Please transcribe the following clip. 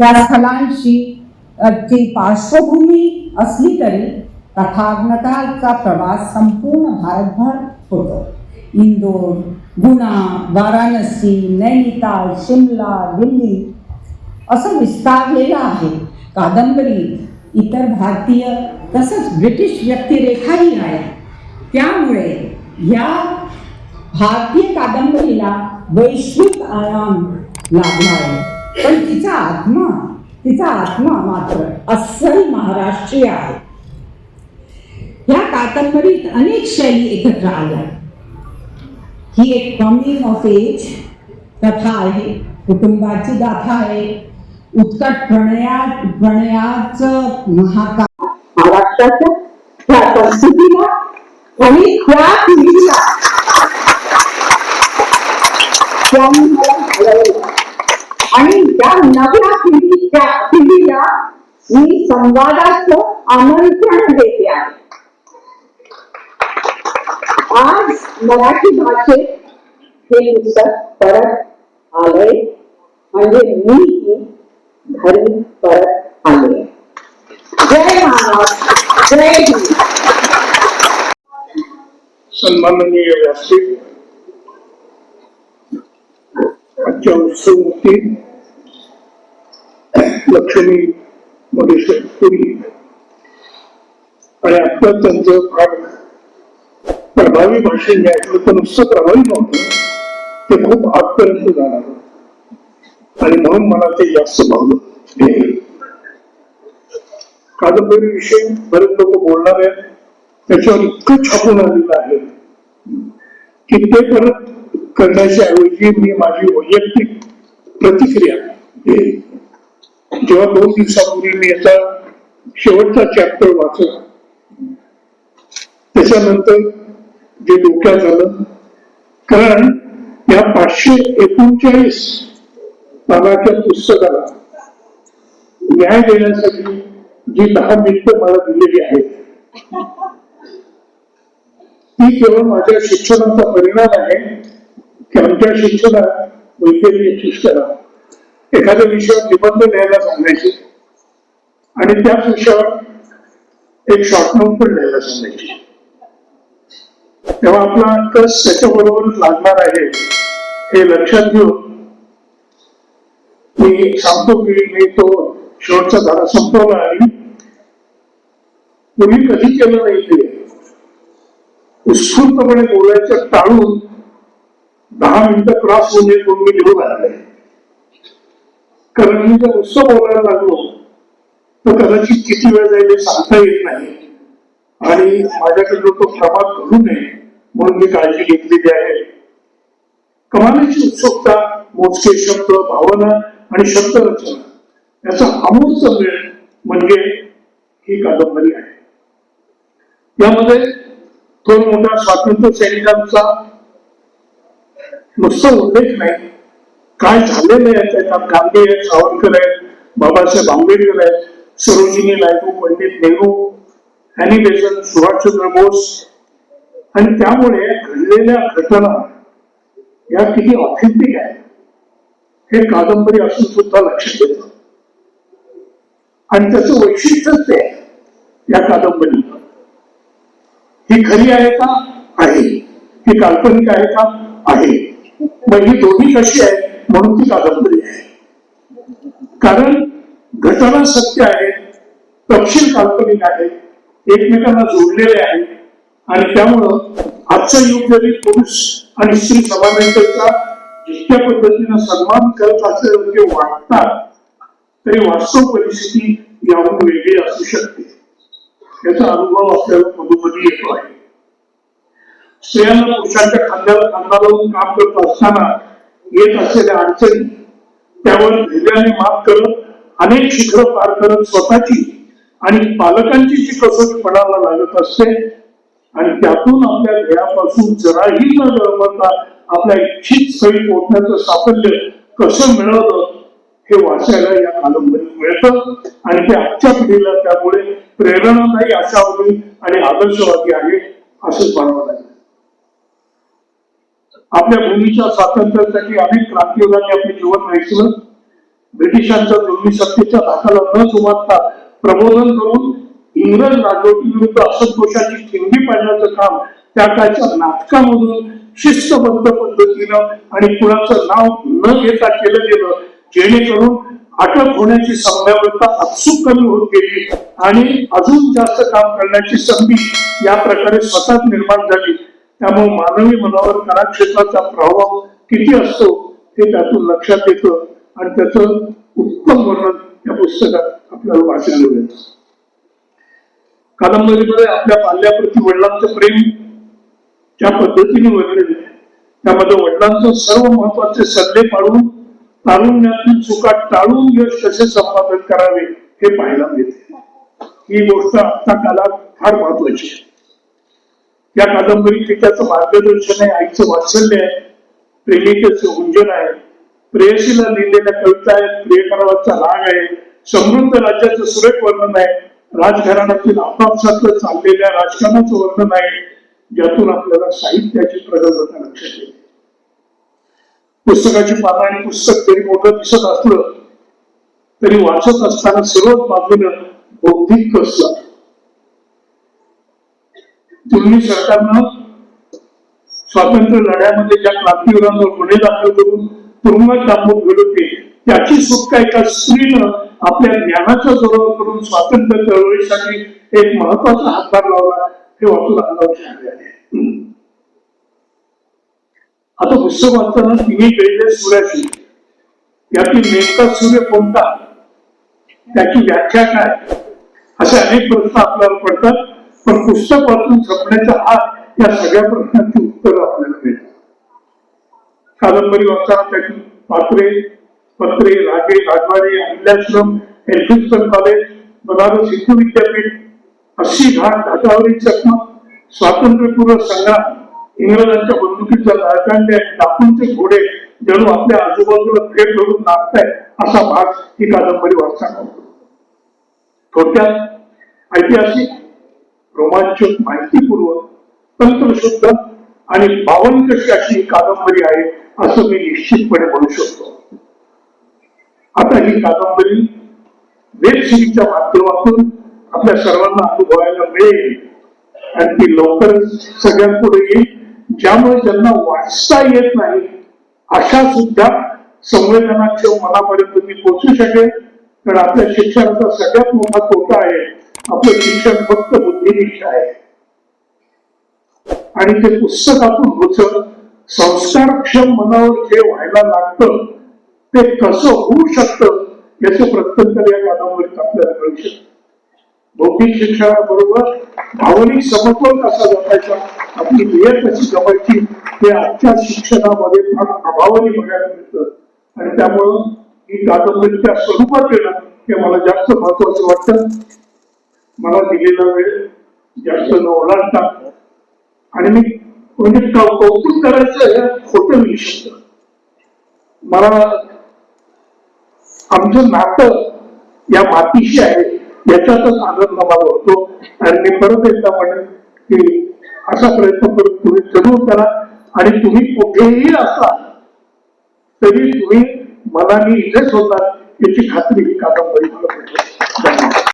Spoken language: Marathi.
त्या स्थलांशी ची पार्श्वभूमी असली तरी प्रवास संपूर्ण भारतभर होतो. इंदोर गुणा वाराणसी, नैनिताल, शिमला, दिल्ली असं विस्तारलेलं आहे. कादंबरीत इतर भारतीय तसंच ब्रिटिश व्यक्तिरेखाही आहेत. त्यामुळे या भारतीय कादंबरीला वैश्विक आयाम लाभला आहे. पण तिचा आत्मा तिचा आत्मा मात्र अस्सल महाराष्ट्रीय आहे. या कादंबरीत अनेक शैली एकत्र आल्या. ही एक कमिंग ऑफ एज कथा आहे कुटुंबाची गाथा आहे. उत्कट प्रणया प्रणयाच महाकाव्य. महाराष्ट्राच्या त्या संस्कृतीला आणि त्या पिढीला त्यांनी मला घडवलं. आणि त्या नव्या पिढीच्या पिढीला मी संवादाचं आमंत्रण देते आहे. आज मराठी भाषेत हे पुस्तक परत आलंय. म्हणजे मी घरी परत आले जय महाराष्ट्र जय सन्माननीय व्यासपीठ आजच्या उत्सवमूर्ती लक्ष्मी मधेश्वरी आणि आता त्यांचं फार प्रभावी भाषण घ्यायचं तर नुसतं प्रभावी नव्हतं. ते खूप आतपर्यंत जाणार आणि म्हणून मला ते जास्त भावलं कादंबरी विषयी बरेच लोक बोलणार आहेत. त्याच्यावर इतकं छापून आलेलं आहे की ते परत करण्याच्या ऐवजी मी माझी वैयक्तिक प्रतिक्रिया देईन. जेव्हा दोन दिवसापूर्वी मी याचा शेवटचा चॅप्टर वाचला त्याच्यानंतर जे डोक्यात झालं कारण या पाचशे एकोणचाळीस पानाच्या पुस्तकाला न्याय देण्यासाठी जी दहा मिनिटं मला दिलेली आहेत ती केवळ माझ्या शिक्षणाचा परिणाम आहे की आमच्या शिक्षणात वैद्यकीय शिक्षणात एखाद्या विषयावर निबंध लिहायला सांगायचे आणि त्याच विषयावर एक शॉर्ट नोट पण लिहायला सांगायची. तेव्हा आपला कस त्याच्याबरोबरच लागणार आहे हे लक्षात घेऊन मी सांगतो की मी तो शेवटचा धडा संपवला आणि पूर्वी कधी केलं नाही ते. उत्स्फूर्तपणे बोलायचं टाळून दहा मिनिटं क्रॉस होऊन नये मी लिहून आणले कारण मी जर नुसतं बोलायला लागलो तर कदाचित किती वेळ जाईल हे सांगता येत नाही. आणि माझ्याकडे तो प्रभाव घडू नये म्हणून मी काळजी घेतलेली आहे. कमालीची उत्सुकता मोजके शब्द भावना आणि शब्द रचना याचा अमूर्त मेळ म्हणजे ही कादंबरी आहे. यामध्ये दोन मोठ्या स्वातंत्र्य सैनिकांचा नुसता उल्लेख नाही काय झालेलं आहे? त्याच्यात गांधी आहेत सावरकर आहेत बाबासाहेब आंबेडकर आहेत सरोजिनी लायडू पंडित नेहरू अॅनी बेसन सुभाषचंद्र बोस. आणि त्यामुळे घडलेल्या घटना या किती ऑथेंटिक आहेत हे कादंबरी असून सुद्धा लक्षात येतं आणि त्याचं वैशिष्ट्यच ते आहे या कादंबरीचं. ही खरी आहे का? आहे. ही काल्पनिक आहे का? आहे. मग ही दोन्ही कशी आहे म्हणून ती कादंबरी आहे. कारण घटना सत्य आहे तपशील काल्पनिक आहे एकमेकांना जोडलेले आहे आणि त्यामुळं आजचं युग जरी पुरुष आणि स्त्री समानतेचा जितक्या पद्धतीनं सन्मान करत असल्याचे वाटतात तरी वास्तव परिस्थिती याहून वेगळी असू शकते. याचा अनुभव आपल्याला मधोमधी येतो आहे. स्त्रियांना पुरुषांच्या खांद्याला खांदा लावून काम करत असताना येत असलेल्या अडचणी त्यावर धैर्याने मात करत अनेक शिखर पार करत स्वतःची आणि पालकांची जी कसोटी पडायला लागत असते आणि त्यातून आपल्या घरापासून जराही न गळमता आपल्या इच्छित सही पोहोचण्याचं साफल्य कसं मिळवलं हे वाचायला या कादंबरीत मिळतं. आणि ते आजच्या पिढीला त्यामुळे प्रेरणादायी आशावादी आणि आदर्शवादी आहे असंच म्हणावं लागेल आपल्या भूमीच्या स्वातंत्र्यासाठी अनेक क्रांतियोगांनी आपले जीवन वेचलं ब्रिटिशांच्या जुलमी सत्तेच्या धाकाला न सुमारता प्रबोधन करून इंग्रज राजवटीविरुद्ध असंतोषाची ठिंगी पाडण्याचं काम त्या काळच्या नाटकामधून शिस्तबद्ध पद्धतीनं आणि कुणाचं नाव न घेता केलं गेलं जेणेकरून अटक होण्याची संभाव्यता अचूक कमी होत गेली आणि अजून जास्त काम करण्याची संधी या प्रकारे स्वतःच निर्माण झाली. त्यामुळे मानवी मनावर कलाक्षेत्राचा प्रभाव किती असतो हे त्यातून लक्षात येतं आणि त्याचं उत्तम वर्णन या पुस्तकात आपल्याला वाचायला मिळतं कादंबरीमध्ये आपल्या पाल्याप्रती वडिलांचं प्रेम ज्या पद्धतीने वर्णन त्यामध्ये वडिलांचं सर्व महत्त्वाचे सल्ले पाडून तारुण्यातील चुका टाळून यश कसे संपादन करावे हे पाहायला मिळते. ही गोष्ट आता काळात फार महत्वाची आहे. या कादंबरीचे त्याचं मार्गदर्शन आहे आईचं वात्सल्य आहे प्रेमिकेचं गुंजन आहे. प्रेयसीला लिहिलेल्या कविता आहेत प्रियकरावाचा राग आहे समृद्ध राज्याचं सुरेख वर्णन आहे राजघराण्यातील आपापसातलं चाललेल्या राजकारणाचं वर्णन आहे ज्यातून आपल्याला साहित्याची प्रगल्भता लक्षात येते. पुस्तकाची पानं आणि पुस्तक जरी मोठं दिसत असलं तरी वाचत असताना सर्वच बाजूनं बौद्धिक कष्ट. लागतं. सरकारनं स्वातंत्र्य लढ्यामध्ये ज्या क्रांतीवीरांवर गुन्हे दाखल करून तुरुंगात दाखवून गेले होते त्याची सुटका एका स्त्रीनं आपल्या ज्ञानाच्या जोरावर करून स्वातंत्र्य चळवळीसाठी एक महत्त्वाचा हातभार लावला हे वाचून अंगावर आले आता पुस्तक वाचताना तिने गेलेल्या सूर्याची यातील नेमका सूर्य कोणता त्याची व्याख्या काय असे अनेक प्रश्न आपल्याला पडतात पण पुस्तक वाचून जपण्याचा हा या सगळ्या प्रश्नांची उत्तर आपल्याला मिळतात. कादंबरी वाचताना त्याची पात्रे पत्रे रागे राजवाडे अहिल्याश्रम एल्फिन्स्टन कॉलेज बनारस हिंदू विद्यापीठ अस्सी घाट घाटावरील चकमक स्वातंत्र्यपूर्व संग्राम इंग्रजांच्या बंदुकीचा नळकांडे टाकूनचे घोडे जणू आपल्या आजूबाजूला थेट धरून नागताय असा भाग ही कादंबरी वाचताना होतो थोडक्यात ऐतिहासिक रोमांचक माहितीपूर्वक तंत्रशुद्ध आणि भावनिक अशी ही कादंबरी आहे असं मी निश्चितपणे म्हणू शकतो. आता ही कादंबरी वेब सिरीजच्या माध्यमातून आपल्या सर्वांना अनुभवायला मिळेल. आणि ती लवकरच सगळ्यांपुढे येईल ज्यामुळे ज्यांना वाचता येत नाही अशा सुद्धा संवेदनाच्या मनापर्यंत मी पोचू शकेल कारण आपल्या शिक्षणाचा सगळ्यात मोठा तोटा आहे आपलं शिक्षण फक्त बुद्धिनिष्ठ आहे. आणि ते पुस्तक आपण रुचत संस्कारक्षम मनावर जे व्हायला लागतं ते कसं होऊ शकतं याचं प्रत्यंतर या कादंबरीत आपल्याला कळू शकतं. बौद्धिक शिक्षणाबरोबर भावनिक समतोल कसा जपायचा आपली वेळ कशी जपायची हे आजच्या शिक्षणामध्ये फार अभावाने बघायला मिळतं. आणि त्यामुळं ही कादंबरी त्या स्वरूपात येणं हे मला जास्त महत्वाचं वाटतं. मला दिलेला वेळ जास्त न ओलांडता आणि मी म्हणजे कौतुक करायचं खोटं मला आमचं नातं या मातीशी आहे याच्यातच आनंद मला होतो. आणि मी परत एकदा म्हणेन की असा प्रयत्न करून तुम्ही जरूर करा. आणि तुम्ही कुठेही असा तरी तुम्ही मनाने इथेच होता याची खात्री ही कादंबरी मला